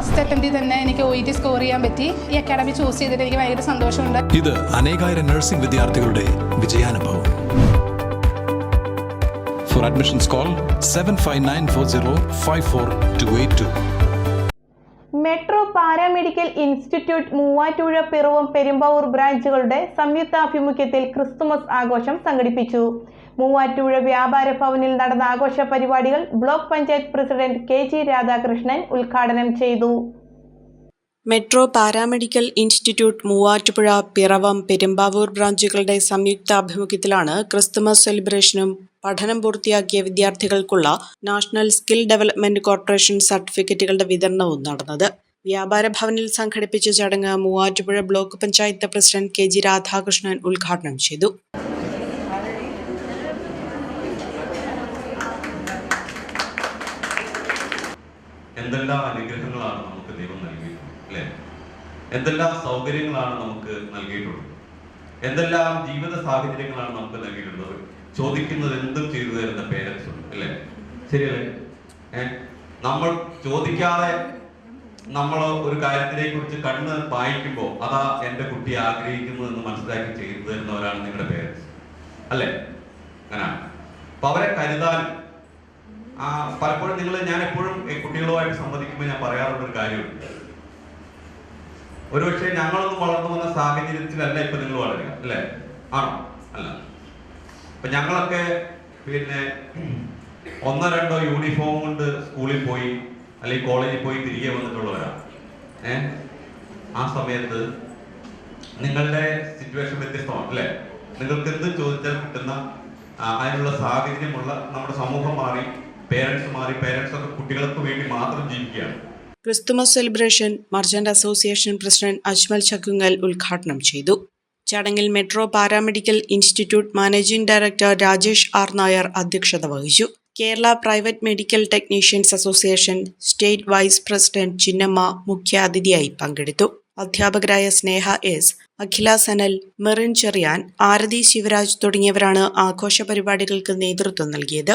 First അറ്റംപ്റ്റിൽ തന്നെ എനിക്ക് O T score ചെയ്യാൻ പറ്റി. ഈ അക്കാഡമി ചൂസ് ചെയ്തിട്ട് എനിക്ക് ഭയങ്കര സന്തോഷമുണ്ട്. ഇത് അനേകായിരം നഴ്സിംഗ് വിദ്യാർത്ഥികളുടെ വിജയാനുഭവം. For admissions call 7594054282. Metro paramedical institute Muvattupuzha Piravom Perumbavoor ബ്രാഞ്ചുകളുടെ സംയുക്താഭിമുഖ്യത്തിൽ ക്രിസ്തുമസ് ആഘോഷം സംഘടിപ്പിച്ചു. മൂവാറ്റുപുഴ വ്യാപാര ഭവനിൽ നടന്ന ആഘോഷ പരിപാടികൾ block panchayat president K G Radhakrishnan ഉദ്ഘാടനം ചെയ്തു. Metro paramedical institute Muvattupuzha Piravom Perumbavoor ബ്രാഞ്ചുകളുടെ സംയുക്താഭിമുഖ്യത്തിലാണ് ക്രിസ്തുമസ് സെലിബ്രേഷനും പഠനം പൂർത്തിയാക്കിയ വിദ്യാർത്ഥികൾക്കുള്ള നാഷണൽ സ്കിൽ ഡെവലപ്മെന്റ് കോർപ്പറേഷൻ സർട്ടിഫിക്കറ്റുകളുടെ വിതരണവും നടന്നത്. വ്യാപാര ഭവനിൽ സംഘടിപ്പിച്ച ചടങ്ങ് Muvattupuzha block panchayat president K G Radhakrishnan ഉദ്ഘാടനം ചെയ്തു. എന്തെല്ലാം അനുഗ്രഹങ്ങളാണ് നമുക്ക് ദൈവം നൽകിയിട്ടുള്ളത് അല്ലേ? എന്തെല്ലാം സൗകര്യങ്ങളാണ് നമുക്ക് നൽകിയിട്ടുള്ളത്? എന്തെല്ലാം ജീവിത സാഹചര്യങ്ങളാണ് നമുക്ക് നൽകിയിട്ടുള്ളത്? ചോദിക്കുന്നത് എന്തും ചെയ്തു തരുന്ന പേരൻസ് ഉണ്ട് അല്ലേ? ശരിയല്ലേ? നമ്മൾ ചോദിക്കാതെ നമ്മൾ ഒരു കാര്യത്തിനെ കുറിച്ച് കണ്ണ് വായിക്കുമ്പോൾ അതാ എന്റെ കുട്ടി ആഗ്രഹിക്കുന്നു എന്ന് മനസ്സിലാക്കി ചെയ്തു തരുന്നവരാണ് നിങ്ങളുടെ പേരൻസ് അല്ലേ? അങ്ങനെയാണ് അപ്പൊ അവരെ കരുതാനും പലപ്പോഴും നിങ്ങൾ ഞാൻ എപ്പോഴും കുട്ടികളുമായിട്ട് സംവദിക്കുമ്പോൾ ഞാൻ പറയാറുള്ള ഒരു കാര്യമുണ്ട് ഒരുപക്ഷെ ഞങ്ങളൊന്നും വളർന്നു വന്ന സാഹചര്യത്തിലല്ല ഇപ്പൊ നിങ്ങൾ വളരുക അല്ലേ? ആണോ? അല്ല. ഇപ്പൊ ഞങ്ങളൊക്കെ പിന്നെ ഒന്നോ രണ്ടോ യൂണിഫോം കൊണ്ട് സ്കൂളിൽ പോയി അല്ലെങ്കിൽ കോളേജിൽ പോയി തിരികെ വന്നിട്ടുള്ളവരാണ് ഏ? ആ സമയത്ത് നിങ്ങളുടെ സിറ്റുവേഷൻ വ്യത്യസ്തമാണ് അല്ലേ? നിങ്ങൾക്ക് എന്ത് ചോദിച്ചാൽ കിട്ടുന്ന അതിനുള്ള സാഹചര്യമുള്ള നമ്മുടെ സമൂഹം മാറി പേരൻസ് മാറി പേരൻസ് കുട്ടികൾക്ക് വേണ്ടി മാത്രം ജീവിക്കുകയാണ്. Christmas celebration merchant association president Ajmal Chakkungal ഉദ്ഘാടനം ചെയ്തു. ചടങ്ങിൽ metro paramedical institute managing director Rajesh R Nair അധ്യക്ഷത വഹിച്ചു. Kerala private medical technicians association state vice president Chinnamma മുഖ്യാതിഥിയായി പങ്കെടുത്തു. അധ്യാപകരായ സ്നേഹ എസ് അഖില സനൽ മെറിൻ ചെറിയാൻ ആരതി ശിവരാജ് തുടങ്ങിയവരാണ് ആഘോഷ പരിപാടികൾക്ക് നേതൃത്വം നൽകിയത്.